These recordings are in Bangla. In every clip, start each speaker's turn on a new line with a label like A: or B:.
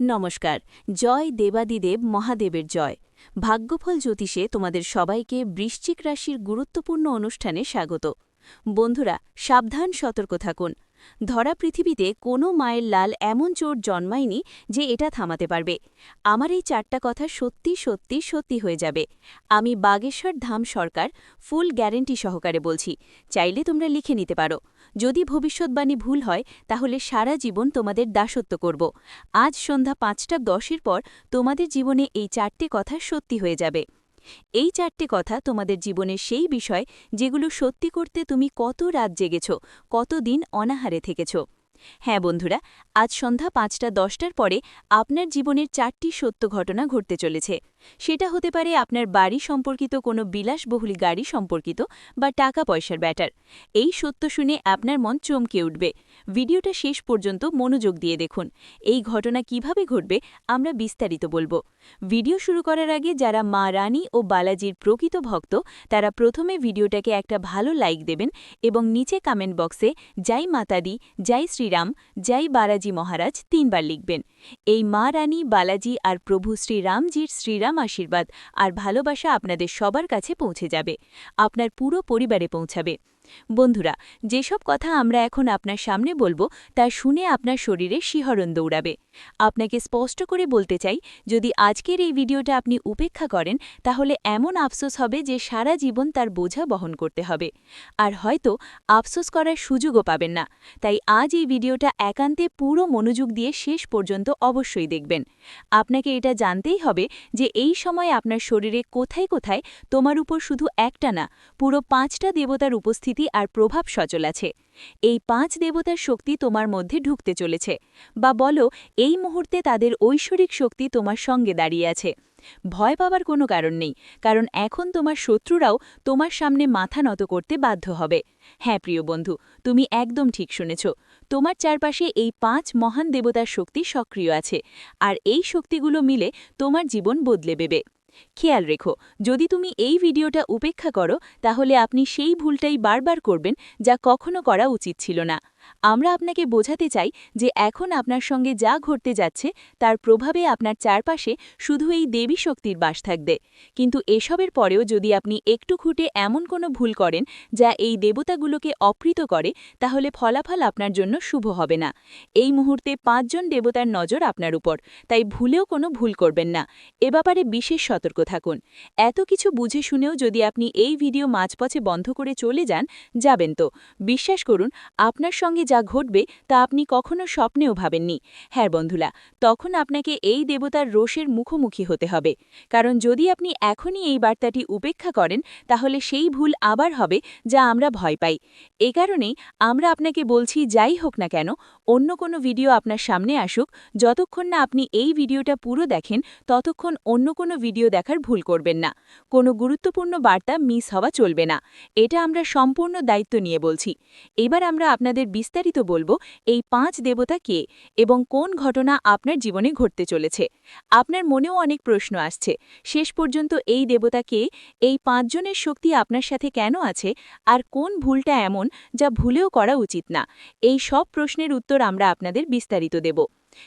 A: নমস্কার, জয় দেবাদিদেব মহাদেবের জয়। ভাগ্যফল জ্যোতিষে তোমাদের সবাইকে বৃশ্চিক রাশির গুরুত্বপূর্ণ অনুষ্ঠানে স্বাগত। বন্ধুরা, সাবধান সতর্ক থাকুন। ধরা পৃথিবীতে কোনো মায়ের লাল এমন চোর জন্মায়নি যে এটা থামাতে পারবে। আমার এই চারটা কথা সত্যি সত্যি সত্যি হয়ে যাবে। আমি বাগেশ্বর ধাম সরকার ফুল গ্যারেন্টি সহকারে বলছি। চাইলে তোমরা লিখে নিতে পারো। যদি ভবিষ্যৎবাণী ভুল হয়, তাহলে সারা জীবন তোমাদের দাসত্ব করব। আজ সন্ধ্যা পাঁচটা দশের পর তোমাদের জীবনে এই চারটে কথা সত্যি হয়ে যাবে। এই চারটে কথা তোমাদের জীবনের সেই বিষয় যেগুলো সত্যি করতে তুমি কত রাত জেগেছ, কত দিন অনাহারে থেকেছ। হ্যাঁ বন্ধুরা, আজ সন্ধ্যা পাঁচটা দশটার পরে আপনার জীবনের চারটি সত্য ঘটনা ঘটতে চলেছে। সেটা হতে পারে আপনার বাড়ি সম্পর্কিত কোনো বিলাসবহুল গাড়ি সম্পর্কিত বা টাকা পয়সার ব্যাটার। এই সত্য শুনে আপনার মন চমকে উঠবে। ভিডিওটা শেষ পর্যন্ত মনোযোগ দিয়ে দেখুন। এই ঘটনা কীভাবে ঘটবে আমরা বিস্তারিত বলব। ভিডিও শুরু করার আগে যারা মা রানী ও বালাজির প্রকৃত ভক্ত, তারা প্রথমে ভিডিওটাকে একটা ভালো লাইক দেবেন এবং নিচে কমেন্ট বক্সে যাই মাতাদি যাই শ্রীরাম যাই বালাজি মহারাজ তিনবার লিখবেন। এই মা রানী, বালাজি আর প্রভু শ্রীরামজির শ্রীরাম আশীর্বাদ আর ভালোবাসা আপনাদের সবার কাছে পৌঁছে যাবে। আপনার পুরো পরিবারে পৌঁছাবে। বন্ধুরা, যেসব কথা আমরা এখন আপনার সামনে বলব, তা শুনে আপনার শরীরে শিহরণ দৌড়াবে। আপনাকে স্পষ্ট করে বলতে চাই, যদি আজকের এই ভিডিওটা আপনি উপেক্ষা করেন, তাহলে এমন আফসোস হবে যে সারা জীবন তার বোঝা বহন করতে হবে। আর হয়তো আফসোস করার সুযোগও পাবেন না। তাই আজ এই ভিডিওটা একান্তে পুরো মনোযোগ দিয়ে শেষ পর্যন্ত অবশ্যই দেখবেন। আপনাকে এটা জানতেই হবে যে এই সময় আপনার শরীরে কোথায় কোথায় তোমার উপর শুধু একটা না, পুরো পাঁচটা দেবতার উপস্থিতি আর প্রভাব সচল আছে। এই পাঁচ দেবতার শক্তি তোমার মধ্যে ঢুকতে চলেছে। বা বলো, এই মুহূর্তে তাদের ঐশ্বরিক শক্তি তোমার সঙ্গে দাঁড়িয়ে আছে। ভয় পাবার কোনো কারণ নেই, কারণ এখন তোমার শত্রুরাও তোমার সামনে মাথা নত করতে বাধ্য হবে। হ্যাঁ প্রিয় বন্ধু, তুমি একদম ঠিক শুনেছ। তোমার চারপাশে এই পাঁচ মহান দেবতার শক্তি সক্রিয় আছে, আর এই শক্তিগুলো মিলে তোমার জীবন বদলে দেবে। খেয়াল রেখো, যদি তুমি এই ভিডিওটা উপেক্ষা করো, তাহলে আপনি সেই ভুলটাই বারবার করবেন, যা কখনো করা উচিত ছিল না। আমরা আপনাকে বোঝাতে চাই যে এখন আপনার সঙ্গে যা ঘটতে যাচ্ছে, তার প্রভাবে আপনার চারপাশে শুধু এই দেবী শক্তির বাস থাকবে। কিন্তু এসবের পরেও যদি আপনি একটু খুঁটে এমন কোনো ভুল করেন, যা এই দেবতাগুলোকে অপ্রীত করে, তাহলে ফলাফল আপনার জন্য শুভ হবে না। এই মুহূর্তে পাঁচজন দেবতার নজর আপনার উপর, তাই ভুলেও কোনো ভুল করবেন না। এ ব্যাপারে বিশেষ সতর্ক থাকুন। এত কিছু বুঝে শুনেও যদি আপনি এই ভিডিও মাঝপথে বন্ধ করে চলে যান, যাবেন তো। বিশ্বাস করুন, আপনার সঙ্গে সঙ্গে যা ঘটবে তা আপনি কখনো স্বপ্নেও ভাবেননি। হ্যাঁ বন্ধুলা তখন আপনাকে এই দেবতার রোষের মুখোমুখি হতে হবে। কারণ যদি আপনি এখনই এই বার্তাটি উপেক্ষা করেন, তাহলে সেই ভুল আবার হবে যা আমরা ভয় পাই। এ কারণেই আমরা আপনাকে বলছি, যাই হোক না কেন, অন্য কোনো ভিডিও আপনার সামনে আসুক, যতক্ষণ না আপনি এই ভিডিওটা পুরো দেখেন, ততক্ষণ অন্য কোনো ভিডিও দেখার ভুল করবেন না। কোনো গুরুত্বপূর্ণ বার্তা মিস হওয়া চলবে না। এটা আমরা সম্পূর্ণ দায়িত্ব নিয়ে বলছি। এবার আমরা আপনাদের বিস্তারিত বলব, এই পাঁচ দেবতা কে এবং কোন ঘটনা আপনার জীবনে ঘটতে চলেছে? আপনার মনেও অনেক প্রশ্ন আসছে। শেষ পর্যন্ত এই দেবতা কে, এই পাঁচজনের শক্তি আপনার সাথে কেন আছে? আর কোন ভুলটা এমন যা ভুলেও করা উচিত না? এই সব প্রশ্নের উত্তর আমরা আপনাদের বিস্তারিত দেব।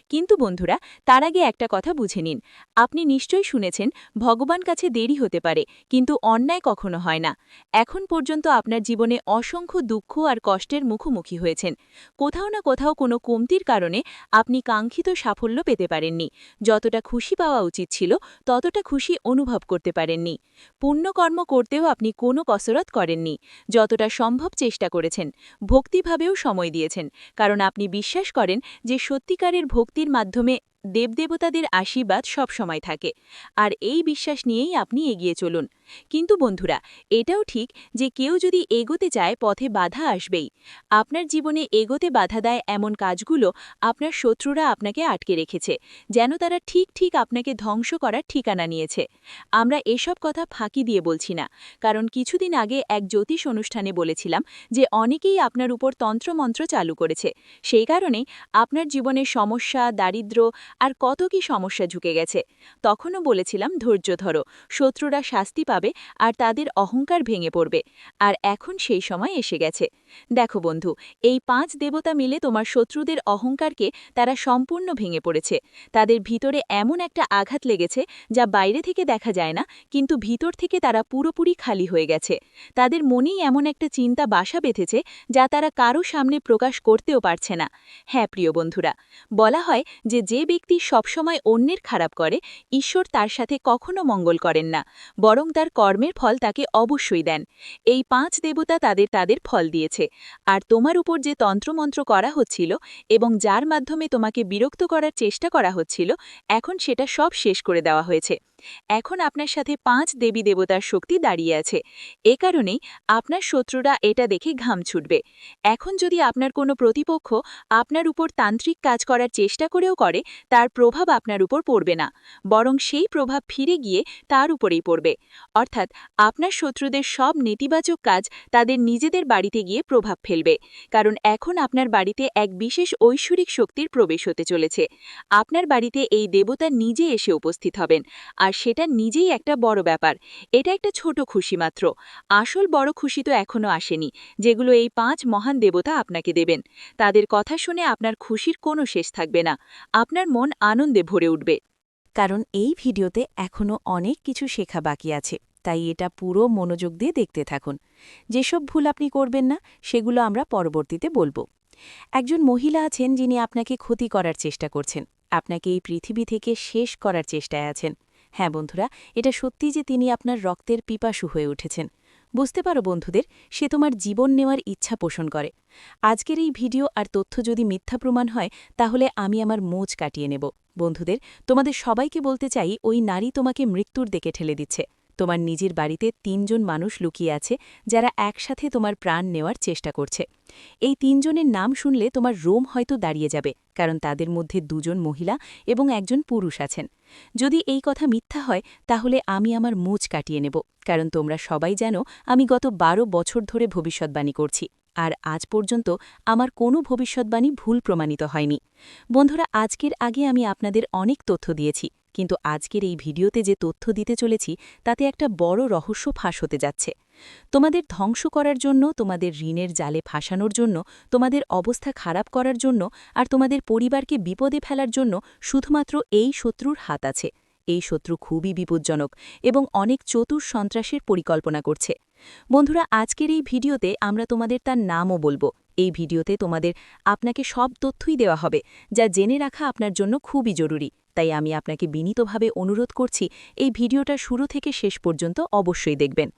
A: কিন্তু বন্ধুরা, তার আগে একটা কথা বুঝে নিন। আপনি নিশ্চয়ই শুনেছেন, ভগবান কাছে দেরি হতে পারে, কিন্তু অন্যায় কখনো হয় না। এখন পর্যন্ত আপনার জীবনে অসংখ্য দুঃখ আর কষ্টের মুখোমুখি হয়েছেন। কোথাও না কোথাও কোনো কমতির কারণে আপনি কাঙ্ক্ষিত সাফল্য পেতে পারেননি। যতটা খুশি পাওয়া উচিত ছিল, ততটা খুশি অনুভব করতে পারেননি। পুণ্যকর্ম করতেও আপনি কোনো কসরত করেননি। যতটা সম্ভব চেষ্টা করেছেন, ভক্তিভাবেও সময় দিয়েছেন। কারণ আপনি বিশ্বাস করেন যে সত্যিকারের ভক্তির মাধ্যমে দেবদেবতাদের আশীর্বাদ সবসময় থাকে। আর এই বিশ্বাস নিয়েই আপনি এগিয়ে চলুন। কিন্তু বন্ধুরা, এটাও ঠিক যে কেউ যদি এগোতে চায়, পথে বাধা আসবেই। আপনার জীবনে এগোতে বাধা দেয় এমন কাজগুলো আপনার শত্রুরা আপনাকে আটকে রেখেছে, যেন তারা ঠিক ঠিক আপনাকে ধ্বংস করার ঠিকানা নিয়েছে। আমরা এসব কথা ফাঁকি দিয়ে বলছি না। কারণ কিছুদিন আগে এক জ্যোতিষ অনুষ্ঠানে বলেছিলাম যে অনেকেই আপনার উপর তন্ত্রমন্ত্র চালু করেছে। সেই কারণে আপনার জীবনে সমস্যা, দারিদ্র আর কত কি সমস্যা ঝুঁকে গেছে। তখনও বলেছিলাম, ধৈর্য ধরো, শত্রুরা শাস্তি পাবে আর তাদের অহংকার ভেঙে পড়বে। আর এখন সেই সময় এসে গেছে। দেখো বন্ধু, এই পাঁচ দেবতা মিলে তোমার শত্রুদের অহংকারকে তারা সম্পূর্ণ ভেঙে পড়েছে। তাদের ভিতরে এমন একটা আঘাত লেগেছে যা বাইরে থেকে দেখা যায় না, কিন্তু ভিতর থেকে তারা পুরোপুরি খালি হয়ে গেছে। তাদের মনেই এমন একটা চিন্তা বাসা বেঁধেছে যা তারা কারও সামনে প্রকাশ করতেও পারছে না। হ্যাঁ প্রিয় বন্ধুরা, বলা হয় যে যে ব্যক্তি সবসময় অন্যের খারাপ করে, ঈশ্বর তার সাথে কখনো মঙ্গল করেন না, বরং তার কর্মের ফল তাকে অবশ্যই দেন। এই পাঁচ দেবতা তাদের তাদের ফল দিয়েছে। আর তোমার উপর যে তন্ত্রমন্ত্র করা হচ্ছিল এবং যার মাধ্যমে তোমাকে বিরক্ত করার চেষ্টা করা হচ্ছিল, এখন সেটা সব শেষ করে দেওয়া হয়েছে। এখন আপনার সাথে পাঁচ দেবী দেবতার শক্তি দাঁড়িয়ে আছে। এ কারণেই আপনার শত্রুরা এটা দেখে ঘাম ছুটবে। এখন যদি আপনার কোনো প্রতিপক্ষ আপনার উপর তান্ত্রিক কাজ করার চেষ্টা করেও করে, তার প্রভাব আপনার উপর পড়বে না। বরং সেই প্রভাব ফিরে গিয়ে তার উপরেই পড়বে। অর্থাৎ আপনার শত্রুদের সব নেতিবাচক কাজ তাদের নিজেদের বাড়িতে গিয়ে প্রভাব ফেলবে। কারণ এখন আপনার বাড়িতে এক বিশেষ ঐশ্বরিক শক্তির প্রবেশ হতে চলেছে। আপনার বাড়িতে এই দেবতা নিজে এসে উপস্থিত হবেন। আর সেটা নিজেই একটা বড় ব্যাপার। এটা একটা ছোট খুশি মাত্র। আসল বড় খুশি তো এখনও আসেনি, যেগুলো এই পাঁচ মহান দেবতা আপনাকে দেবেন। তাদের কথা শুনে আপনার খুশির কোনো শেষ থাকবে না। আপনার মন আনন্দে ভরে উঠবে। কারণ এই ভিডিওতে এখনও অনেক কিছু শেখা বাকি আছে, তাই এটা পুরো মনোযোগ দিয়ে দেখতে থাকুন। যেসব ভুল আপনি করবেন না, সেগুলো আমরা পরবর্তীতে বলব। একজন মহিলা আছেন যিনি আপনাকে ক্ষতি করার চেষ্টা করছেন। আপনাকে এই পৃথিবী থেকে শেষ করার চেষ্টায় আছেন। হ্যাঁ বন্ধুরা, এটা সত্যি যে তিনি আপনার রক্তের পিপাসু হয়ে উঠেছেন। বুঝতে পারো বন্ধুদের, সে তোমার জীবন নেওয়ার ইচ্ছা পোষণ করে। আজকের এই ভিডিও আর তথ্য যদি মিথ্যা প্রমাণ হয়, তাহলে আমি আমার মোচ কাটিয়ে নেব। বন্ধুদের, তোমাদের সবাইকে বলতে চাই, ওই নারী তোমাকে মৃত্যুর দিকে ঠেলে দিচ্ছে। তোমার নিজের বাড়িতে তিনজন মানুষ লুকিয়ে আছে, যারা একসাথে তোমার প্রাণ নেওয়ার চেষ্টা করছে। এই তিনজনের নাম শুনলে তোমার রোম হয়তো দাঁড়িয়ে যাবে। কারণ তাদের মধ্যে দুজন মহিলা এবং একজন পুরুষ আছেন। যদি এই কথা মিথ্যা হয়, তাহলে আমি আমার মুচ কাটিয়ে নেব, কারণ তোমরা সবাই জানো আমি গত বারো বছর ধরে ভবিষ্যৎবাণী করছি, আর আজ পর্যন্ত আমার কোনো ভবিষ্যৎবাণী ভুল প্রমাণিত হয়নি। বন্ধুরা, আজকের আগে আমি আপনাদের অনেক তথ্য দিয়েছি, কিন্তু আজকের এই ভিডিওতে যে তথ্য দিতে চলেছি, তাতে একটা বড় রহস্য ফাঁস হতে যাচ্ছে। তোমাদের ধ্বংস করার জন্য, তোমাদের ঋণের জালে ফাঁসানোর জন্য, তোমাদের অবস্থা খারাপ করার জন্য আর তোমাদের পরিবারকে বিপদে ফেলার জন্য শুধুমাত্র এই শত্রুর হাত আছে। এই শত্রু খুবই বিপজ্জনক এবং অনেক চতুর সন্ত্রাসের পরিকল্পনা করছে। বন্ধুরা, আজকের এই ভিডিওতে আমরা তোমাদের তার নামও বলব। এই ভিডিওতে তোমাদের আপনাকে সব তথ্যই দেওয়া হবে, যা জেনে রাখা আপনার জন্য খুবই জরুরি। তাই আমি আপনাকে বিনীতভাবে অনুরোধ করছি, এই ভিডিওটা শুরু থেকে শেষ পর্যন্ত অবশ্যই দেখবেন।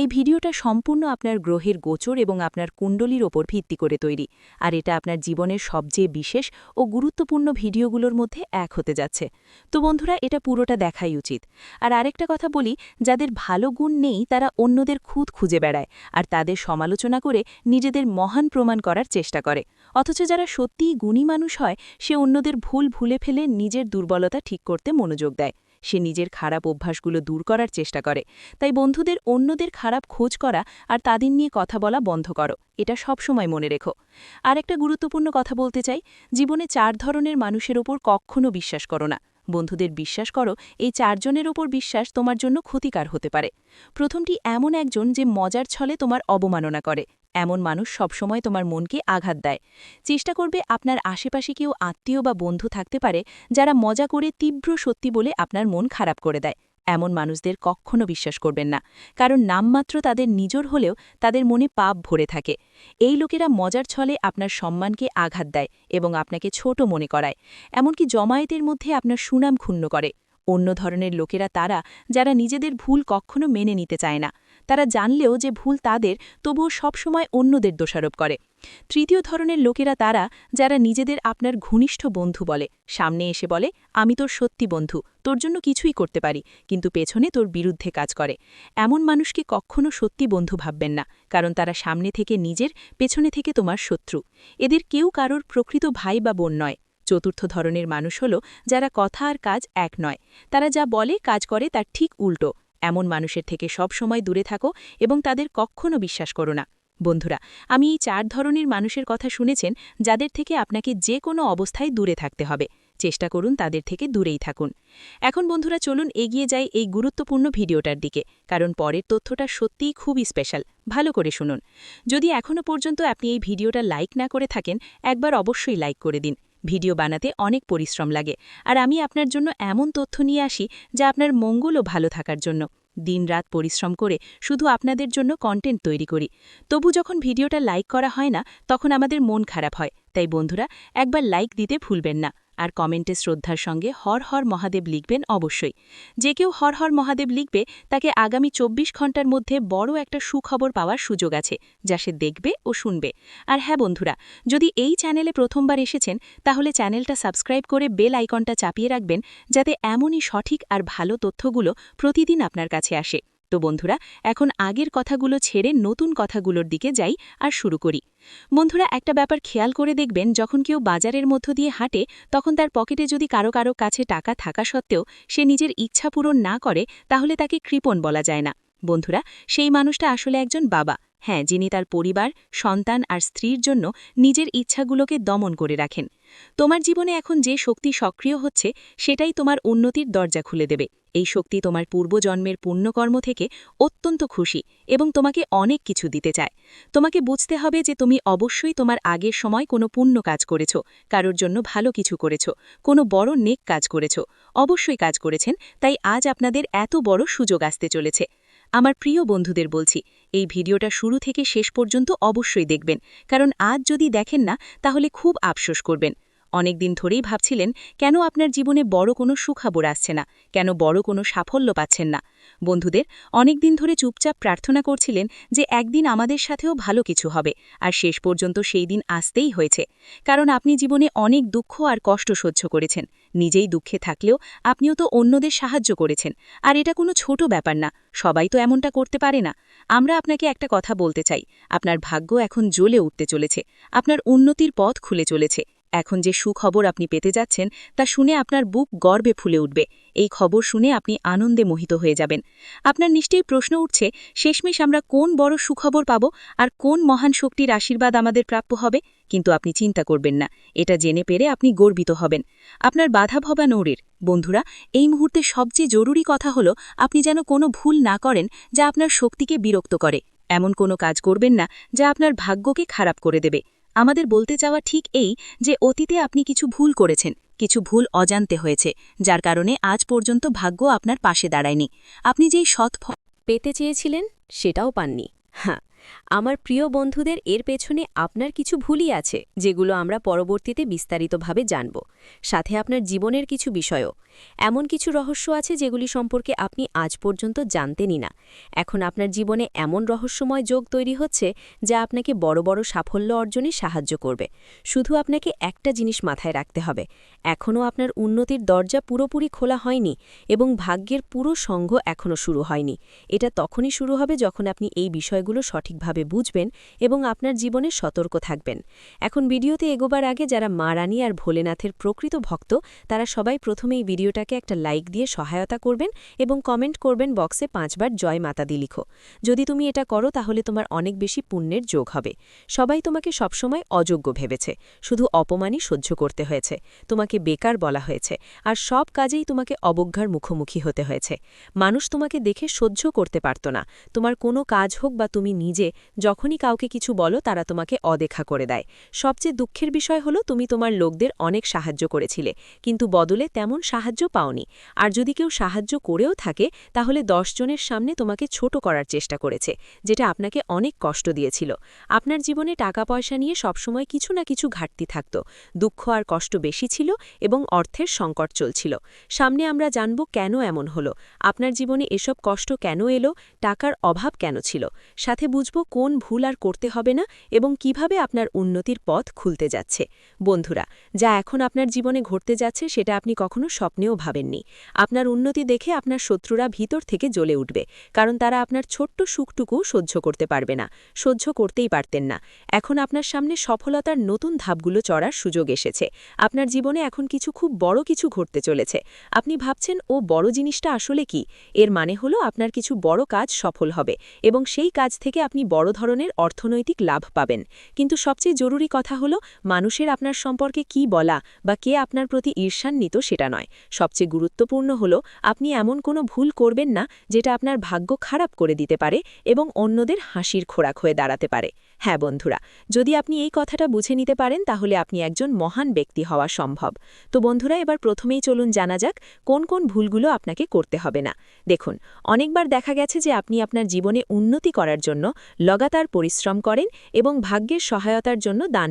A: এই ভিডিওটা সম্পূর্ণ আপনার গ্রহের গোচর এবং আপনার কুণ্ডলীর ওপর ভিত্তি করে তৈরি, আর এটা আপনার জীবনের সবচেয়ে বিশেষ ও গুরুত্বপূর্ণ ভিডিওগুলোর মধ্যে এক হতে যাচ্ছে। তো বন্ধুরা, এটা পুরোটা দেখাই উচিত। আর আরেকটা কথা বলি, যাদের ভালো গুণ নেই, তারা অন্যদের খুদ খুঁজে বেড়ায়, আর তাদের সমালোচনা করে নিজেদের মহান প্রমাণ করার চেষ্টা করে। অথচ যারা সত্যিই গুণী মানুষ হয়, সে অন্যদের ভুল ভুলে ফেলে নিজের দুর্বলতা ঠিক করতে মনোযোগ দেয়। সে নিজের খারাপ অভ্যাসগুলো দূর করার চেষ্টা করে। তাই বন্ধুদের অন্যদের খারাপ খোঁজ করা আর তাদের নিয়ে কথা বলা বন্ধ করো। এটা সবসময় মনে রেখো। আর একটা গুরুত্বপূর্ণ কথা বলতে চাই, জীবনে চার ধরনের মানুষের ওপর কখনও বিশ্বাস করো না। বন্ধুদের বিশ্বাস করো, এই চারজনের ওপর বিশ্বাস তোমার জন্য ক্ষতিকার হতে পারে। প্রথমটি এমন একজন যে মজার ছলে তোমার অবমাননা করে। এমন মানুষ সবসময় তোমার মনকে আঘাত দেয়। চেষ্টা করবে আপনার আশেপাশে কেউ আত্মীয় বা বন্ধু থাকতে পারে, যারা মজা করে তীব্র সত্যি বলে আপনার মন খারাপ করে দেয়। এমন মানুষদের কখনো বিশ্বাস করবেন না, কারণ নামমাত্র তাদের নিজর হলেও তাদের মনে পাপ ভরে থাকে। এই লোকেরা মজার ছলে আপনার সম্মানকে আঘাত দেয় এবং আপনাকে ছোট মনে করায়। এমনকি জমায়েতের মধ্যে আপনার সুনাম ক্ষুণ্ণ করে। অন্য ধরনের লোকেরা তারা, যারা নিজেদের ভুল কখনো মেনে নিতে চায় না। তারা জানলেও যে ভুল তাদের, তবুও সবসময় অন্যদের দোষারোপ করে। তৃতীয় ধরনের লোকেরা তারা, যারা নিজেদের আপনার ঘনিষ্ঠ বন্ধু বলে। সামনে এসে বলে, আমি তোর সত্যি বন্ধু, তোর জন্য কিছুই করতে পারি, কিন্তু পেছনে তোর বিরুদ্ধে কাজ করে। এমন মানুষকে কখনো সত্যি বন্ধু ভাববেন না, কারণ তারা সামনে থেকে নিজের, পেছনে থেকে তোমার শত্রু। এদের কেউ কারোর প্রকৃত ভাই বা বোন নয়। চতুর্থ ধরনের মানুষ হল যারা কথা আর কাজ এক নয়। তারা যা বলে, কাজ করে তার ঠিক উল্টো। এমন মানুষের থেকে সব সময় দূরে থাকো এবং তাদের কখনো বিশ্বাস করো না। বন্ধুরা, আমি এই চার ধরনের মানুষের কথা শুনেছেন যাদের থেকে আপনাকে যে কোনো অবস্থায় দূরে থাকতে হবে। চেষ্টা করুন তাদের থেকে দূরেই থাকুন। এখন বন্ধুরা চলুন এগিয়ে যাই এই গুরুত্বপূর্ণ ভিডিওটার দিকে, কারণ পরের তথ্যটা সত্যিই খুবই স্পেশাল ভালো করে শুনুন। যদি এখনও পর্যন্ত আপনি এই ভিডিওটা লাইক না করে থাকেন, একবার অবশ্যই লাইক করে দিন। ভিডিও বানাতে অনেক পরিশ্রম লাগে। আর আমি আপনার জন্য এমন তথ্য নিয়ে আসি যা আপনার মঙ্গল ও ভালো থাকার জন্য। দিনরাত পরিশ্রম করে শুধু আপনাদের জন্য কন্টেন্ট তৈরি করি। তবু যখন ভিডিওটা লাইক করা হয় না, তখন আমাদের মন খারাপ হয়। তাই বন্ধুরা, একবার লাইক দিতে ভুলবেন না। আর কমেন্টে শ্রদ্ধার সঙ্গে হর হর মহাদেব লিখবেন অবশ্যই। যে কেউ হর হর মহাদেব লিখবে, তাকে আগামী চব্বিশ ঘণ্টার মধ্যে বড় একটা সুখবর পাওয়ার সুযোগ আছে, যা সে দেখবে ও শুনবে। আর হ্যাঁ বন্ধুরা, যদি এই চ্যানেলে প্রথমবার এসেছেন, তাহলে চ্যানেলটা সাবস্ক্রাইব করে বেল আইকনটা চাপিয়ে রাখবেন, যাতে এমনই সঠিক আর ভালো তথ্যগুলো প্রতিদিন আপনার কাছে আসে। তো বন্ধুরা, এখন আগের কথাগুলো ছেড়ে নতুন কথাগুলোর দিকে যাই আর শুরু করি। বন্ধুরা, একটা ব্যাপার খেয়াল করে দেখবেন, যখন কেউ বাজারের মধ্য দিয়ে হাঁটে, তখন তার পকেটে যদি কারও কারও কাছে টাকা থাকা সত্ত্বেও সে নিজের ইচ্ছা পূরণ না করে, তাহলে তাকে কৃপণ বলা যায় না। বন্ধুরা, সেই মানুষটা আসলে একজন বাবা। হ্যাঁ যিনি তার পরিবার, সন্তান আর স্ত্রীর জন্য নিজের ইচ্ছাগুলোকে দমন করে রাখেন। তোমার জীবনে এখন যে শক্তি সক্রিয় হচ্ছে, সেটাই তোমার উন্নতির দরজা খুলে দেবে। এই শক্তি তোমার পূর্বজন্মের পুণ্যকর্ম থেকে অত্যন্ত খুশি এবং তোমাকে অনেক কিছু দিতে চায়। তোমাকে বুঝতে হবে যে তুমি অবশ্যই তোমার আগের সময় কোনো পুণ্য কাজ করেছ, কারোর জন্য ভালো কিছু করেছ, কোনো বড় নেক কাজ করেছ। অবশ্যই কাজ করেছেন, তাই আজ আপনাদের এত বড় সুযোগ আসতে চলেছে। আমার প্রিয় বন্ধুদের বলছি এই ভিডিওটা শুরু থেকে শেষ পর্যন্ত অবশ্যই দেখবেন, কারণ আজ যদি দেখেন না, তাহলে খুব আফসোস করবেন। অনেক দিন ধরেই ভাবছিলেন, কেন আপনার জীবনে বড় কোনো সুখবর আসছে না, কেন বড় কোনো সাফল্য পাচ্ছেন না? বন্ধুদের অনেক দিন ধরে চুপচাপ প্রার্থনা করছিলেন যে একদিন আমাদের সাথেও ভালো কিছু হবে, আর শেষ পর্যন্ত সেই দিন আসতেই হয়েছে। কারণ আপনি জীবনে অনেক দুঃখ আর কষ্ট সহ্য করেছেন। নিজেই দুঃখে থাকলেও আপনিও তো অন্যদের সাহায্য করেছেন। আর এটা কোনো ছোট ব্যাপার না, সবাই তো এমনটা করতে পারে না। আমরা আপনাকে একটা কথা বলতে চাই, আপনার ভাগ্য এখন জ্বলে উঠতে চলেছে, আপনার উন্নতির পথ খুলে চলেছে। এখন যে সুখবর আপনি পেতে যাচ্ছেন, তা শুনে আপনার বুক গর্বে ফুলে উঠবে। এই খবর শুনে আপনি আনন্দে মোহিত হয়ে যাবেন। আপনার নিশ্চয়ই প্রশ্ন উঠছে, শেষমেশ আমরা কোন বড় সুখবর পাব আর কোন মহান শক্তির আশীর্বাদ আমাদের প্রাপ্য হবে? কিন্তু আপনি চিন্তা করবেন না, এটা জেনে পেরে আপনি গর্বিত হবেন। আপনার বাধা ভবা নৌরের, বন্ধুরা, এই মুহূর্তে সবচেয়ে জরুরি কথা হল, আপনি যেন কোনো ভুল না করেন যা আপনার শক্তিকে বিরক্ত করে। এমন কোনো কাজ করবেন না যা আপনার ভাগ্যকে খারাপ করে দেবে। আমাদের বলতে চাওয়া ঠিক এই যে অতীতে আপনি কিছু ভুল করেছেন, কিছু ভুল অজান্তে হয়েছে, যার কারণে আজ পর্যন্ত ভাগ্য আপনার পাশে দাঁড়ায়নি। আপনি যেই সৎ
B: পেতে চেয়েছিলেন, সেটাও পাননি। হ্যাঁ আমার প্রিয় বন্ধুদের এর পেছনে আপনার কিছু ভুলই আছে, যেগুলো আমরা পরবর্তীতে বিস্তারিতভাবে জানব। সাথে আপনার জীবনের কিছু বিষয়ও। এমন কিছু রহস্য আছে যেগুলি সম্পর্কে আপনি আজ পর্যন্ত জানতেনই না। এখন আপনার জীবনে এমন রহস্যময় যোগ তৈরি হচ্ছে যা আপনাকে বড় বড় সাফল্য অর্জনে সাহায্য করবে। শুধু আপনাকে একটা জিনিস মাথায় রাখতে হবে এখনও আপনার উন্নতির দরজা পুরোপুরি খোলা হয়নি এবং ভাগ্যের পুরো সংঘ এখনও শুরু হয়নি। এটা তখনই শুরু হবে যখন আপনি এই বিষয়গুলো সঠিকভাবে বুঝবেন এবং আপনার জীবনে সতর্ক থাকবেন। এখন ভিডিওতে এগোবার আগে যারা মা রানী আর ভোলেনাথের প্রকৃত ভক্ত, তারা সবাই প্রথমেই ভিডিওটাকে একটা লাইক দিয়ে সহায়তা করবেন এবং কমেন্ট করবেন বক্সে পাঁচবার জয় মাতা দি লিখো। যদি তুমি এটা করো, তাহলে তোমার অনেক বেশি পুণ্যের যোগ হবে। সবাই তোমাকে সবসময় অযোগ্য ভেবেছে, শুধু অপমানই সহ্য করতে হয়েছে, তোমাকে বেকার বলা হয়েছে, আর সব কাজেই তোমাকে অবজ্ঞার মুখোমুখি হতে হয়েছে। মানুষ তোমাকে দেখে সহ্য করতে পারত না, তোমার কোনো কাজ হোক বা তুমি নিজে, যখনই কাউকে কিছু বলো, তারা তোমাকে অদেখা করে দেয়। সবচেয়ে দুঃখের বিষয় হলো, তুমি তোমার লোকদের অনেক সাহায্য করেছিলে, কিন্তু বদলে তেমন সাহায্য পাওনি। আর যদি কেউ সাহায্য করেও থাকে, তাহলে জনের সামনে তোমাকে ছোট করার চেষ্টা করেছে, যেটা আপনাকে অনেক কষ্ট দিয়েছিল। আপনার জীবনে টাকা পয়সা নিয়ে সবসময় কিছু না কিছু ঘাটতি থাকত। দুঃখ আর কষ্ট বেশি ছিল এবং অর্থের সংকট চলছিল। সামনে আমরা জানব কেন এমন হলো, আপনার জীবনে এসব কষ্ট কেন এলো, টাকার অভাব কেন ছিল। সাথে বুঝব কোন ভুল আর করতে হবে না এবং কীভাবে আপনার উন্নতির পথ খুলতে যাচ্ছে। বন্ধুরা, যা এখন আপনার জীবনে ঘটতে যাচ্ছে, সেটা আপনি কখনো স্বপ্নেও ভাবেননি। আপনার উন্নতি দেখে আপনার শত্রুরা ভিতর থেকে জ্বলে উঠবে, কারণ তারা আপনার ছোট্ট সুখটুকু সহ্য করতে পারবে না, সহ্য করতেই পারতেন না। এখন আপনার সামনে সফলতার নতুন ধাপগুলো চড়ার সুযোগ এসেছে। আপনার জীবনে এখন কিছু খুব বড় কিছু ঘটতে চলেছে। আপনি ভাবছেন, ও, বড় জিনিসটা আসলে কি? এর মানে হলো আপনার কিছু বড় কাজ সফল হবে এবং সেই কাজ থেকে আপনি বড় ধরনের অর্থনৈতিক লাভ পাবেন। কিন্তু সবচেয়ে জরুরি কথা হলো, মানুষের আপনার সম্পর্কে কি বলা বা কে আপনার প্রতি ঈর্ষান্বিত সেটা নয়। সবচেয়ে গুরুত্বপূর্ণ হল, আপনি এমন কোনো ভুল করবেন না, যেটা আপনার ভাগ্য খারাপ করে দিতে পারে এবং অন্যদের হাসির খোরাক হয়ে দাঁড়াতে পারে। হ্যাঁ বন্ধুরা, যদি আপনি এই কথাটা বুঝে নিতে পারেন, তাহলে আপনি একজন মহান ব্যক্তি হওয়া সম্ভব। তো বন্ধুরা, এবার প্রথমেই চলুন জানা যাক, কোন কোন ভুলগুলো আপনাকে করতে হবে না। দেখুন, অনেকবার দেখা গেছে যে আপনি আপনার জীবনে উন্নতি করার জন্য লগাতার পরিশ্রম করেন এবং ভাগ্যের সহায়তার জন্য দান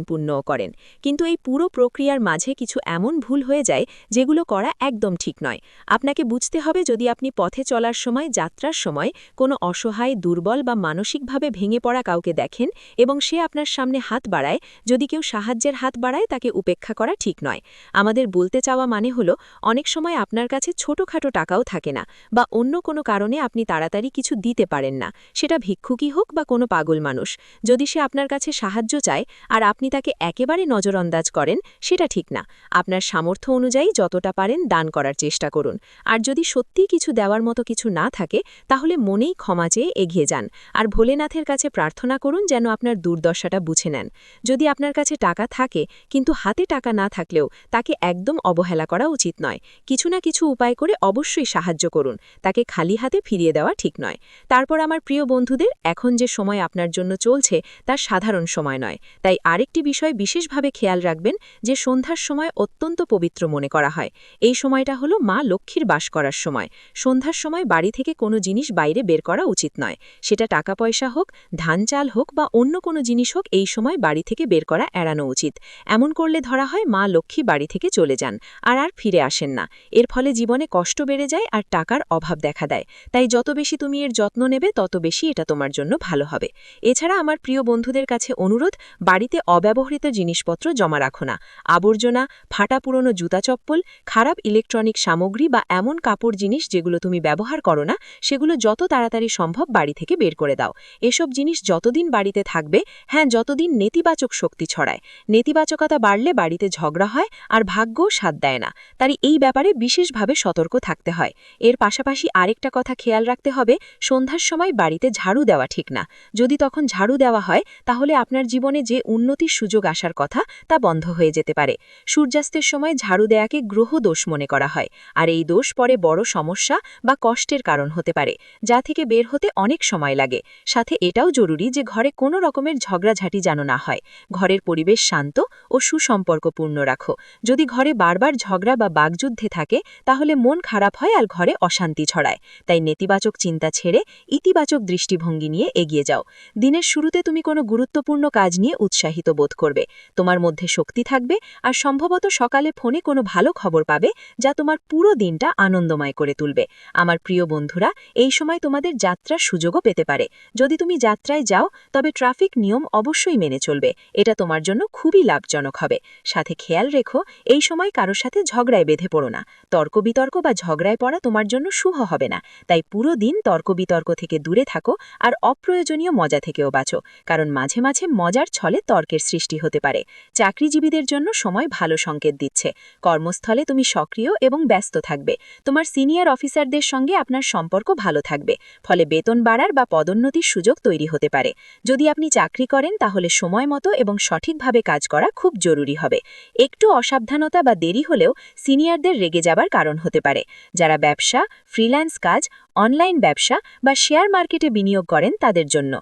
B: করেন। কিন্তু এই পুরো প্রক্রিয়ার মাঝে কিছু এমন ভুল হয়ে যায়, যেগুলো করা একদম ঠিক নয়। আপনাকে বুঝতে হবে, যদি আপনি পথে চলার সময়, যাত্রার সময় কোনো অসহায়, দুর্বল বা মানসিকভাবে ভেঙে পড়া কাউকে দেখেন এবং সে আপনার সামনে হাত বাড়ায়, যদি কেউ সাহায্যের হাত বাড়ায়, তাকে উপেক্ষা করা ঠিক নয়। আমাদের বলতে চাওয়া মানে হলো, অনেক সময় আপনার কাছে ছোটখাটো টাকাও থাকে না বা অন্য কোনো কারণে আপনি তাড়াতাড়ি কিছু দিতে পারেন না। সেটা ভিক্ষুকই হোক বা কোনো পাগল মানুষ। যদি সে আপনার কাছে সাহায্য চায় আর আপনি তাকে একেবারে নজরআন্দাজ করেন, সেটা ঠিক না। আপনার সামর্থ্য অনুযায়ী যতটা পারেন দান করার চেষ্টা করুন। আর যদি সত্যিই কিছু দেওয়ার মতো কিছু না থাকে, তাহলে মনেই ক্ষমা চেয়ে এগিয়ে যান। আর ভোলেনাথের কাছে প্রার্থনা করুন যেন আপনার দুর্দশাটা বুঝে নেন। যদি আপনার কাছে টাকা থাকে, কিন্তু হাতে টাকা না থাকলেও তাকে একদম অবহেলা করা উচিত নয়। কিছু না কিছু উপায় করে অবশ্যই সাহায্য করুন। তাকে খালি হাতে ফিরিয়ে দেওয়া ঠিক নয়। তারপর আমার প্রিয় বন্ধুদের, এখন যে সময় আপনার জন্য চলছে, তা সাধারণ সময় নয়। তাই আরেকটি বিষয় বিশেষভাবে খেয়াল রাখবেন, যে সন্ধ্যার সময় অত্যন্ত পবিত্র মনে করা হয়। এই সময়টা হলো মা লক্ষ্মীর বাস করার সময়। সন্ধ্যার সময় বাড়ি থেকে কোনো জিনিস বাইরে বের করা উচিত নয়। সেটা টাকা পয়সা হোক, ধান চাল হোক বা অন্য কোনো জিনিস হোক, এই সময় বাড়ি থেকে বের করা এড়ানো উচিত। এমন করলে ধরা হয় মা লক্ষ্মী বাড়ি থেকে চলে যান আর আর ফিরে আসেন না। এর ফলে জীবনে কষ্ট বেড়ে যায় আর টাকার অভাব দেখা দেয়। তাই যত বেশি তুমি এর যত্ন নেবে, তত বেশি এটা তোমার জন্য ভালো হবে। এছাড়া আমার প্রিয় বন্ধুদের কাছে অনুরোধ, বাড়িতে অব্যবহৃত জিনিসপত্র জমা রাখো না। আবর্জনা, ফাটা পুরনো জুতা চপ্পল, খারাপ ইলেকট্রনিক সামগ্রী বা এমন কাপড় জিনিস যেগুলো তুমি ব্যবহার করো না, সেগুলো যত তাড়াতাড়ি সম্ভব বাড়ি থেকে বের করে দাও। এসব জিনিস যতদিন বাড়িতে থাকবে। হ্যাঁ যতদিন নেতিবাচক শক্তি ছড়ায়। নেতিবাচকতা বাড়লে বাড়িতে ঝগড়া হয় আর ভাগ্যও সাথ দেয় না। তাই এই ব্যাপারে বিশেষভাবে সতর্ক থাকতে হয়। এর পাশাপাশি আরেকটা কথা খেয়াল রাখতে হবে, সন্ধ্যার সময় বাড়িতে ঝাড়ু দেওয়া ঠিক না। যদি তখন ঝাড়ু দেওয়া হয়, তাহলে আপনার জীবনে যে উন্নতির সুযোগ আসার কথা, তা বন্ধ হয়ে যেতে পারে। সূর্যাস্তের সময় ঝাড়ু দেয়াকে গ্রহ দোষ মনে করা হয়। আর এই দোষ পরে বড় সমস্যা বা কষ্টের কারণ হতে পারে, যা থেকে বের হতে অনেক সময় লাগে। সাথে এটাও জরুরি যে ঘরে কোনো রকমের ঝগড়াঝাটি যেন না হয়। ঘরের পরিবেশ শান্ত ও সুসম্পর্কপূর্ণ রাখো। যদি ঘরে বারবার ঝগড়া বা বাগযুদ্ধে থাকে, তাহলে মন খারাপ হয় আর ঘরে অশান্তি ছড়ায়। তাই নেতিবাচক চিন্তা ছেড়ে ইতিবাচক দৃষ্টিভঙ্গি নিয়ে এগিয়ে যাও। দিনের শুরুতে তুমি কোনো গুরুত্বপূর্ণ কাজ নিয়ে উৎসাহিত বোধ করবে। তোমার মধ্যে শক্তি থাকবে আর সম্ভবত সকালে ফোনে কোনো ভালো খবর পাবে যা তোমার পুরো দিনটা আনন্দময় করে তুলবে। আমার প্রিয় বন্ধুরা, এই সময় তোমাদের যাত্রার সুযোগও পেতে পারে। যদি তুমি যাত্রায় যাও, তবে ট্রাফিক নিয়ম অবশ্যই মেনে চলবে। এটা তোমার জন্য খুবই লাভজনক হবে। সাথে খেয়াল রেখো, এই সময় কারোর সাথে ঝগড়ায় বেঁধে পড়ো না। তর্ক বিতর্ক বা ঝগড়ায় পড়া তোমার জন্য শুভ হবে না। তাই পুরো দিন তর্ক বিতর্ক থেকে দূরে থাকো আর অপ্রয়োজনীয় মজা থেকেও বাঁচো। কারণ মাঝে মাঝে মজার ছলে তর্কের সৃষ্টি হতে পারে। চাকরিজীবীদের জন্য সময় ভালো সংকেত দিচ্ছে। কর্মস্থলে তুমি সক্রিয় এবং ব্যস্ত থাকবে। তোমার সিনিয়র অফিসারদের সঙ্গে আপনার সম্পর্ক ভালো থাকবে। ফলে বেতন বাড়ার বা পদোন্নতির সুযোগ তৈরি হতে পারে। যদি আপনি চাকরি করেন, তাহলে সময় মতো এবং সঠিকভাবে কাজ করা খুব জরুরি হবে। একটু অসাবধানতা বা দেরি হলেও সিনিয়রদের রেগে যাবার কারণ হতে পারে। যারা ব্যবসা, ফ্রিল্যান্স কাজ, অনলাইন ব্যবসা বা শেয়ার মার্কেটে বিনিয়োগ করেন তাদের জন্য।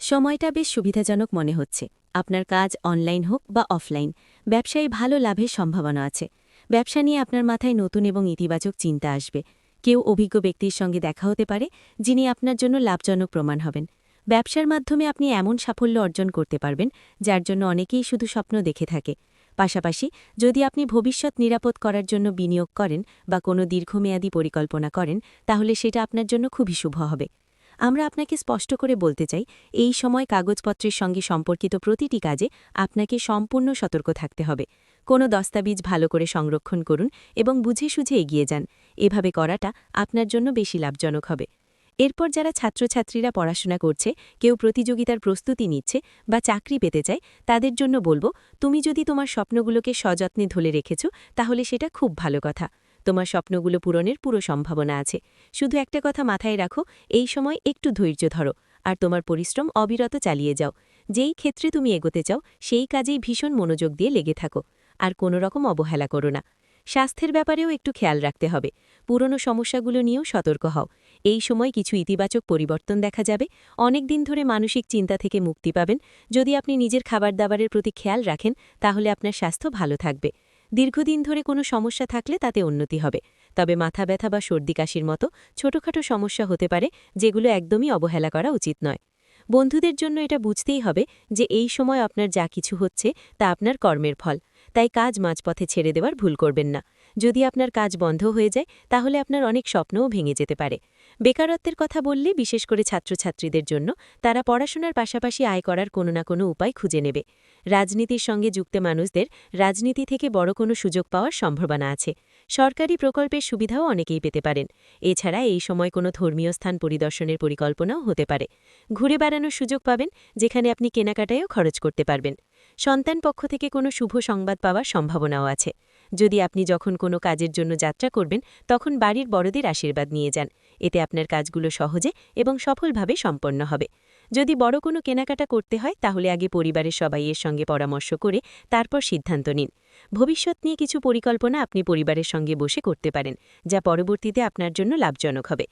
A: সময়টা বেশ সুবিধাজনক মনে হচ্ছে। আপনার কাজ অনলাইন হোক বা অফলাইন, ব্যবসায় ভালো লাভের সম্ভাবনা আছে। ব্যবসা নিয়ে আপনার মাথায় নতুন এবং ইতিবাচক চিন্তা আসবে। কেউ অভিজ্ঞ ব্যক্তির সঙ্গে দেখা হতে পারে, যিনি আপনার জন্য লাভজনক প্রমাণ হবেন। ব্যবসার মাধ্যমে আপনি এমন সাফল্য অর্জন করতে পারবেন, যার জন্য অনেকেই শুধু স্বপ্ন দেখে থাকে। পাশাপাশি, যদি আপনি ভবিষ্যৎ নিরাপদ করার জন্য বিনিয়োগ করেন বা কোনো দীর্ঘমেয়াদী পরিকল্পনা করেন, তাহলে সেটা আপনার জন্য খুবই শুভ হবে। আমরা আপনাকে স্পষ্ট করে বলতে চাই, এই সময় কাগজপত্রের সঙ্গে সম্পর্কিত প্রতিটি কাজে আপনাকে সম্পূর্ণ সতর্ক থাকতে হবে। কোনো দস্তাবিজ ভালো করে সংরক্ষণ করুন এবং বুঝে সুঝে এগিয়ে যান। এভাবে করাটা আপনার জন্য বেশি লাভজনক হবে। এরপর যারা ছাত্রছাত্রীরা পড়াশোনা করছে, কেউ প্রতিযোগিতার প্রস্তুতি নিচ্ছে বা চাকরি পেতে চায়, তাদের জন্য বলব, তুমি যদি তোমার স্বপ্নগুলোকে সযত্নে ধরে রেখেছ, তাহলে সেটা খুব ভালো কথা। তোমার স্বপ্নগুলো পূরণের পুরো সম্ভাবনা আছে। শুধু একটা কথা মাথায় রাখো, এই সময় একটু ধৈর্য ধরো,
B: আর তোমার পরিশ্রম অবিরত চালিয়ে যাও। যেই ক্ষেত্রে তুমি এগোতে চাও, সেই কাজেই ভীষণ মনোযোগ দিয়ে লেগে থাকো, আর কোনো রকম অবহেলা করো না। স্বাস্থ্যের ব্যাপারেও একটু খেয়াল রাখতে হবে। পুরনো সমস্যাগুলো নিয়েও সতর্ক হও। এই সময় কিছু ইতিবাচক পরিবর্তন দেখা যাবে। অনেক দিন ধরে মানসিক চিন্তা থেকে মুক্তি পাবেন। যদি আপনি নিজের খাবার দাবারের প্রতি খেয়াল রাখেন, তাহলে আপনার স্বাস্থ্য ভালো থাকবে। দীর্ঘদিন ধরে কোনো সমস্যা থাকলে তাতে উন্নতি হবে। তবে মাথা ব্যথা বা সর্দি কাশির মতো ছোটখাটো সমস্যা হতে পারে, যেগুলো একদমই অবহেলা করা উচিত নয়। বন্ধুদের জন্য এটা বুঝতেই হবে যে এই সময় আপনার যা কিছু হচ্ছে, তা আপনার কর্মের ফল। তাই কাজ মাঝপথে ছেড়ে দেওয়ার ভুল করবেন না। যদি আপনার কাজ বন্ধ হয়ে যায়, তাহলে আপনার অনেক স্বপ্নও ভেঙে যেতে পারে। বেকারত্বের কথা বললে, বিশেষ করে ছাত্রছাত্রীদের জন্য, তারা পড়াশোনার পাশাপাশি আয় করার কোনো না কোনো উপায় খুঁজে নেবে। রাজনীতির সঙ্গে যুক্ত মানুষদের, রাজনীতি থেকে বড় কোনো সুযোগ পাওয়ার সম্ভাবনা আছে। সরকারি প্রকল্পের সুবিধাও অনেকেই পেতে পারেন। এছাড়া এই সময় কোনো ধর্মীয় স্থান পরিদর্শনের পরিকল্পনাও হতে পারে। ঘুরে বেড়ানোর সুযোগ পাবেন, যেখানে আপনি কেনাকাটায়ও খরচ করতে পারবেন। সন্তান পক্ষ থেকে কোনো শুভ সংবাদ পাওয়ার সম্ভাবনাও আছে। যদি আপনি যখন কোনো কাজের জন্য যাত্রা করবেন, তখন বাড়ির বড়দের আশীর্বাদ নিয়ে যান। এতে আপনার কাজগুলো সহজে এবং সফলভাবে সম্পন্ন হবে। যদি বড় কোনো কেনাকাটা করতে হয়, তাহলে আগে পরিবারের সবাই এর সঙ্গে পরামর্শ করে তারপর সিদ্ধান্ত নিন। ভবিষ্যৎ নিয়ে কিছু পরিকল্পনা আপনি পরিবারের সঙ্গে বসে করতে পারেন, যা পরবর্তীতে আপনার জন্য লাভজনক হবে।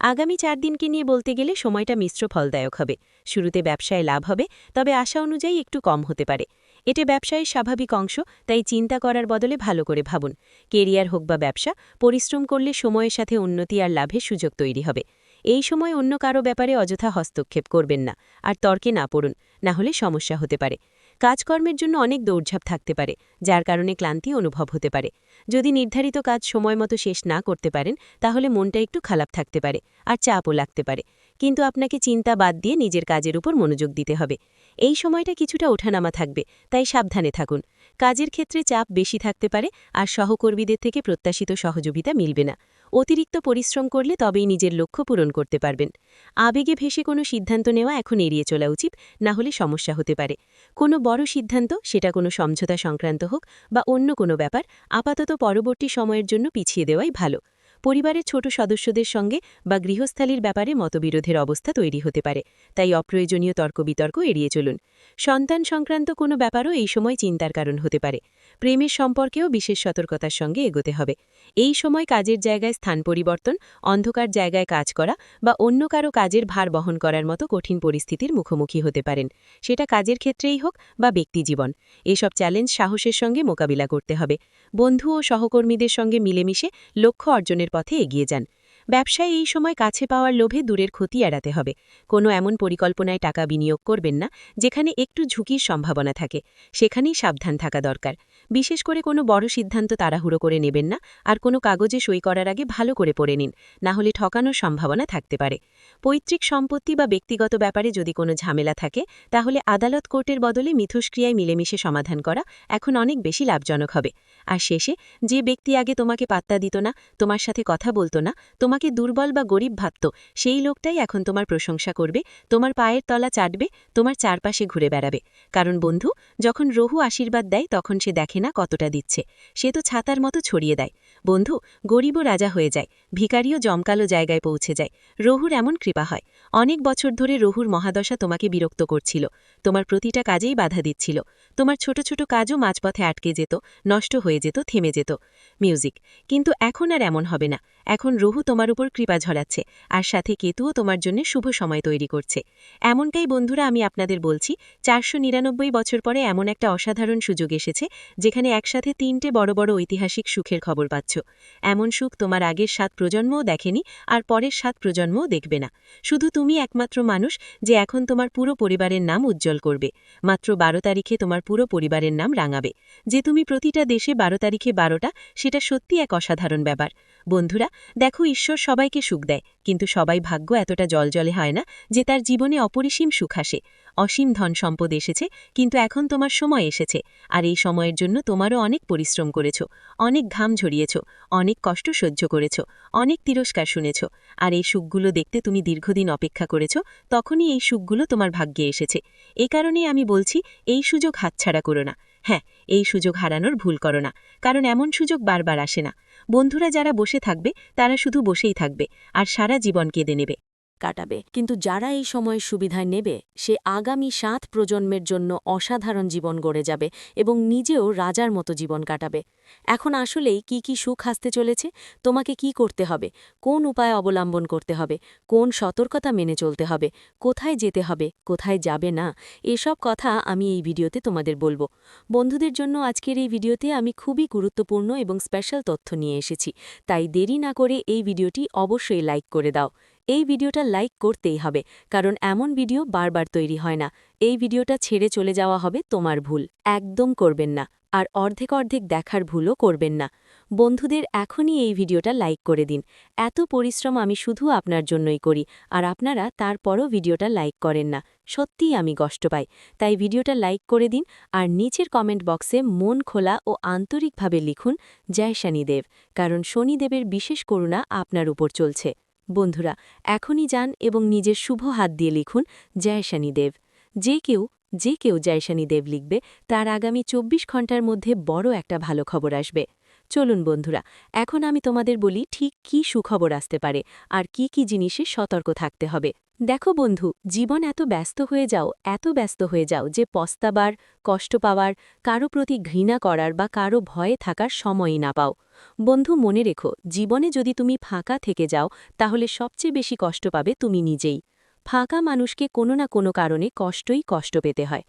B: আগামী চার দিনকে নিয়ে বলতে গেলে সময়টা মিশ্র ফলদায়ক হবে। শুরুতে ব্যবসায় লাভ হবে, তবে আশা অনুযায়ী একটু কম হতে পারে। এটা ব্যবসায়ের স্বাভাবিক অংশ তাই চিন্তা করার বদলে ভালো করে ভাবুন। কেরিয়ার হোক বা ব্যবসা, পরিশ্রম করলে সময়ের সাথে উন্নতি আর লাভের সুযোগ তৈরি হবে। এই সময় অন্য কারও ব্যাপারে অযথা হস্তক্ষেপ করবেন না, আর তর্কে না পড়ুন, না হলে সমস্যা হতে পারে। কাজকর্মের জন্য অনেক দৌড়ঝাঁপ থাকতে পারে, যার কারণে ক্লান্তি অনুভব হতে পারে। যদি নির্ধারিত কাজ সময় মতো শেষ না করতে পারেন, তাহলে মনটা একটু খারাপ থাকতে পারে, আর চাপও লাগতে পারে। কিন্তু আপনাকে চিন্তা বাদ দিয়ে নিজের কাজের উপর মনোযোগ দিতে হবে। এই সময়টা কিছুটা ওঠানামা থাকবে, তাই সাবধানে থাকুন। কাজের ক্ষেত্রে চাপ বেশি থাকতে পারে আর সহকর্মীদের থেকে প্রত্যাশিত সহযোগিতা মিলবে না। অতিরিক্ত পরিশ্রম করলে তবেই নিজের লক্ষ্য পূরণ করতে পারবেন। আবেগে ভেসে কোনো সিদ্ধান্ত নেওয়া এখন এড়িয়ে চলা উচিত, না হলে সমস্যা হতে পারে। কোনো বড় সিদ্ধান্ত, সেটা কোনো সমঝোতা সংক্রান্ত হোক বা অন্য কোনো ব্যাপার, আপাতত পরবর্তী সময়ের জন্য পিছিয়ে দেওয়াই ভালো। পরিবারের ছোট সদস্যদের সঙ্গে বা গৃহস্থালির ব্যাপারে মতবিরোধের অবস্থা তৈরি হতে পারে। তাই অপ্রয়োজনীয় তর্ক বিতর্ক এড়িয়ে চলুন। সন্তান সংক্রান্ত কোনো ব্যাপারও এই সময় চিন্তার কারণ হতে পারে। প্রেমের সম্পর্কেও বিশেষ সতর্কতার সঙ্গে এগোতে হবে। এই সময় কাজের জায়গায় স্থান পরিবর্তন, অন্ধকার জায়গায় কাজ করা বা অন্য কারও কাজের ভার বহন করার মতো কঠিন পরিস্থিতির মুখোমুখি হতে পারেন। সেটা কাজের ক্ষেত্রেই হোক বা ব্যক্তিজীবন এসব চ্যালেঞ্জ সাহসের সঙ্গে মোকাবিলা করতে হবে। বন্ধু ও সহকর্মীদের সঙ্গে মিলেমিশে লক্ষ্য অর্জনের পথে এগিয়ে যান। ব্যবসায় এই সময় কাছে পাওয়ার লোভে দূরের ক্ষতি এড়াতে হবে। কোনো এমন পরিকল্পনায় টাকা বিনিয়োগ করবেন না, যেখানে একটু ঝুঁকির সম্ভাবনা থাকে। সেখানেই সাবধান থাকা দরকার। বিশেষ করে কোনো বড় সিদ্ধান্ত তাড়াহুড়ো করে নেবেন না আর কোনো কাগজে সই করার আগে ভালো করে পড়ে নিন, না হলে ঠকানোর সম্ভাবনা থাকতে পারে। পৈতৃক সম্পত্তি বা ব্যক্তিগত ব্যাপারে যদি কোনো ঝামেলা থাকে, তাহলে আদালত কোর্টের বদলে মিথস্ক্রিয়ায় মিলেমিশে সমাধান করা এখন অনেক বেশি লাভজনক হবে। আর শেষে, যে ব্যক্তি আগে তোমাকে পাত্তা দিত না, তোমার সাথে কথা বলতো না, তোমাকে দুর্বল বা গরিব ভাবত, সেই লোকটাই এখন তোমার প্রশংসা করবে, তোমার পায়ের তলা চাটবে, তোমার চারপাশে ঘুরে বেড়াবে। কারণ বন্ধু, যখন রহু আশীর্বাদ দেয়, তখন সে দেখে না কতটা দিচ্ছে। সে তো ছাতার মতো ছড়িয়ে দেয়। বন্ধু, গরিবও রাজা হয়ে যায়, ভিকারিও জমকালো জায়গায় পৌঁছে যায়। রহুর এমন কৃপা হয়। অনেক বছর ধরে রহুর মহাদশা তোমাকে বিরক্ত করছিল। তোমার প্রতিটা কাজেই বাধা দিচ্ছিল। তোমার ছোট ছোট কাজও মাঝপথে আটকে যেত, নষ্ট হয়ে যেত, থেমে যেত। মিউজিক। কিন্তু এখন আর এমন হবে না। এখন রহু তোমার উপর কৃপা ঝরাচ্ছে, আর সাথে কেতুও তোমার জন্য শুভ সময় তৈরি করছে। এমনটাই বন্ধুরা আমি আপনাদের বলছি, চারশো নিরানব্বই বছর পরে এমন একটা অসাধারণ সুযোগ এসেছে, যেখানে একসাথে তিনটে বড় বড় ঐতিহাসিক সুখের খবর পাচ্ছ। এমন সুখ তোমার আগের সাত প্রজন্মও দেখেনি আর পরের সাত প্রজন্মও দেখবে না। শুধু তুমি একমাত্র মানুষ যে এখন তোমার পুরো পরিবারের নাম উজ্জ্বল করবে। মাত্র বারো তারিখে তোমার পুরো পরিবারের নাম রাঙাবে। যে তুমি প্রতিটা দেশে বারো তারিখে বারোটা, সেটা সত্যি এক অসাধারণ ব্যাপার। বন্ধুরা, দেখো ঈশ্বর সবাইকে সুখ দেয়, কিন্তু সবাই ভাগ্য এতটা জলজলে হয় না যে তার জীবনে অপরিসীম সুখ আসে। অসীম ধন সম্পদ এসেছে, কিন্তু এখন তোমার সময় এসেছে। আর এই সময়ের জন্য তোমারও অনেক পরিশ্রম করেছ, অনেক ঘাম ঝরিয়েছ। অনেক কষ্ট সহ্য করেছ। অনেক তিরস্কার শুনেছ। আর এই সুখগুলো দেখতে তুমি দীর্ঘদিন অপেক্ষা করেছ, তখনই এই সুখগুলো তোমার ভাগ্যে এসেছে। এ কারণেই আমি বলছি, এই সুযোগ হাতছাড়া করো না। হ্যাঁ এই সুযোগ হারানোর ভুল করো না। কারণ এমন সুযোগ বারবার আসে না। বন্ধুরা যারা বসে থাকবে, তারা শুধু বসেই থাকবে। আর সারা জীবন কেঁদে নেবে। কাটাবে। কিন্তু যারা এই সময় সুবিধায় নেবে, সে আগামী সাত প্রজন্মের জন্য অসাধারণ জীবন গড়ে যাবে এবং নিজেও রাজার মতো জীবন কাটাবে। এখন আসলেই কি কি সুখ আসতে চলেছে? তোমাকে কি করতে হবে? কোন উপায় অবলম্বন করতে হবে? কোন সতর্কতা মেনে চলতে হবে? কোথায় যেতে হবে? কোথায় যাবে না? এসব কথা আমি এই ভিডিওতে তোমাদের বলব। বন্ধুদের জন্য আজকের এই ভিডিওতে আমি খুবই গুরুত্বপূর্ণ এবং স্পেশাল তথ্য নিয়ে এসেছি। তাই দেরি না করে এই ভিডিওটি অবশ্যই লাইক করে দাও। এই ভিডিওটা লাইক করতেই হবে, কারণ এমন ভিডিও বারবার তৈরি হয় না। এই ভিডিওটা ছেড়ে চলে যাওয়া হবে তোমার ভুল। একদম করবেন না, আর অর্ধেক অর্ধেক দেখার ভুলও করবেন না। বন্ধুদের এখনই এই ভিডিওটা লাইক করে দিন। এত পরিশ্রম আমি শুধু আপনার জন্যই করি, আর আপনারা তারপরও ভিডিওটা লাইক করেন না। সত্যিই আমি কষ্ট পাই। তাই ভিডিওটা লাইক করে দিন, আর নিচের কমেন্ট বক্সে মন খোলা ও আন্তরিকভাবে লিখুন, জয় শনিদেব কারণ শনিদেবের বিশেষ করুণা আপনার উপর চলছে। বন্ধুরা, এখনই যান এবং নিজের শুভ হাত দিয়ে লিখুন জয় শনিদেব যে কেউ যে কেউ জয় শনিদেব লিখবে, তার আগামী চব্বিশ ঘণ্টার মধ্যে বড় একটা ভালো খবর আসবে। চলুন বন্ধুরা, এখন আমি তোমাদের বলি ঠিক কি সুখবর আসতে পারে আর কি কি জিনিসে সতর্ক থাকতে হবে। দেখো বন্ধু, জীবন এত ব্যস্ত হয়ে যাও, এত ব্যস্ত হয়ে যাও যে পস্তাবার, কষ্ট পাওয়ার, কারও প্রতি ঘৃণা করার বা কারও ভয়ে থাকার সময়ই না পাও। বন্ধু, মনে রেখো, জীবনে যদি তুমি ফাঁকা থেকে যাও, তাহলে সবচেয়ে বেশি কষ্ট পাবে তুমি নিজেই। ফাঁকা মানুষকে কোনো না কোনো কারণে কষ্টই কষ্ট পেতে হয়।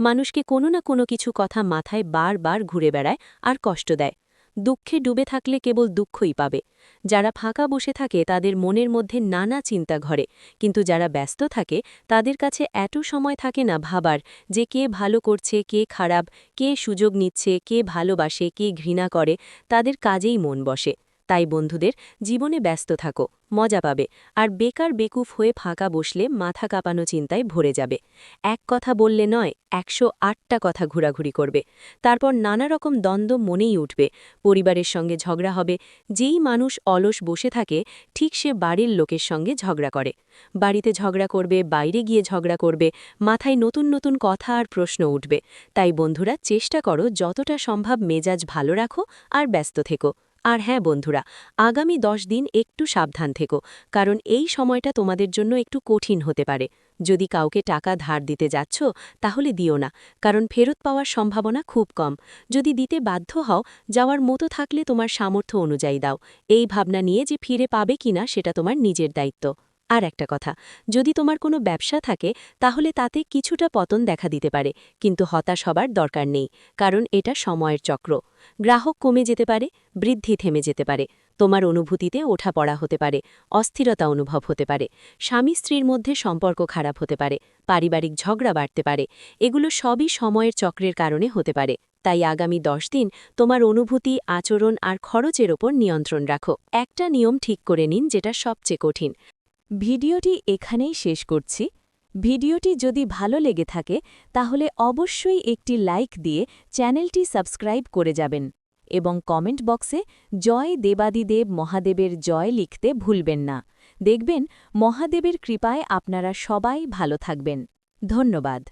B: মানুষকে কোনো না কোনো কিছু কথা মাথায় বারবার ঘুরে বেড়ায় আর কষ্ট দেয়। দুঃখে ডুবে থাকলে কেবল দুঃখই পাবে। যারা ফাঁকা বসে থাকে, তাদের মনের মধ্যে নানা চিন্তা ঘরে। কিন্তু যারা ব্যস্ত থাকে, তাদের কাছে এত সময় থাকে না ভাবার যে কে ভালো করছে, কে খারাপ, কে সুযোগ নিচ্ছে, কে ভালোবাসে, কে ঘৃণা করে, তাদের কাজেই মন বসে। তাই বন্ধুদের জীবনে ব্যস্ত থাকো, মজা পাবে। আর বেকার বেকুফ হয়ে ফাঁকা বসলে মাথা কাঁপানো চিন্তায় ভরে যাবে। এক কথা বললে নয়, একশো আটটা কথা ঘোরাঘুরি করবে। তারপর নানা রকম দ্বন্দ্ব মনেই উঠবে। পরিবারের সঙ্গে ঝগড়া হবে। যেই মানুষ অলস বসে থাকে, ঠিক সে বাড়ির লোকের সঙ্গে ঝগড়া করে। বাড়িতে ঝগড়া করবে, বাইরে গিয়ে ঝগড়া করবে, মাথায় নতুন নতুন কথা আর প্রশ্ন উঠবে। তাই বন্ধুরা, চেষ্টা করো যতটা সম্ভব মেজাজ ভালো রাখো আর ব্যস্ত থেকো। আর হ্যাঁ বন্ধুরা, আগামী দশ দিন একটু সাবধান থেকো, কারণ এই সময়টা তোমাদের জন্য একটু কঠিন হতে পারে। যদি কাউকে টাকা ধার দিতে যাচ্ছ, তাহলে দিও না, কারণ ফেরত পাওয়ার সম্ভাবনা খুব কম। যদি দিতে বাধ্য হও, যাওয়ার মতো থাকলে তোমার সামর্থ্য অনুযায়ী দাও। এই ভাবনা নিয়ে যে ফিরে পাবে কিনা, সেটা তোমার নিজের দায়িত্ব। আর একটা কথা, যদি তোমার কোনো ব্যবসা থাকে, তাহলে তাতে কিছুটা পতন দেখা দিতে পারে, কিন্তু হতাশ হবার দরকার নেই, কারণ এটা সময়ের চক্র। গ্রাহক কমে যেতে পারে, বৃদ্ধি থেমে যেতে পারে, তোমার অনুভূতিতে ওঠা পড়া হতে পারে, অস্থিরতা অনুভব হতে পারে, স্বামী স্ত্রীর মধ্যে সম্পর্ক খারাপ হতে পারে, পারিবারিক ঝগড়া বাড়তে পারে, এগুলো সবই সময়ের চক্রের কারণে হতে পারে। তাই আগামী দশ দিন তোমার অনুভূতি, আচরণ আর খরচের ওপর নিয়ন্ত্রণ রাখো। একটা নিয়ম ঠিক করে নিন যেটা সবচেয়ে কঠিন।
A: ভিডিওটি এখানেই শেষ করছি। ভিডিওটি যদি ভালো লেগে থাকে, তাহলে অবশ্যই একটি লাইক দিয়ে চ্যানেলটি সাবস্ক্রাইব করে যাবেন এবং কমেন্ট বক্সে জয় দেবাদিদেব মহাদেবের জয় লিখতে ভুলবেন না। দেখবেন মহাদেবের কৃপায় আপনারা সবাই ভালো থাকবেন। ধন্যবাদ।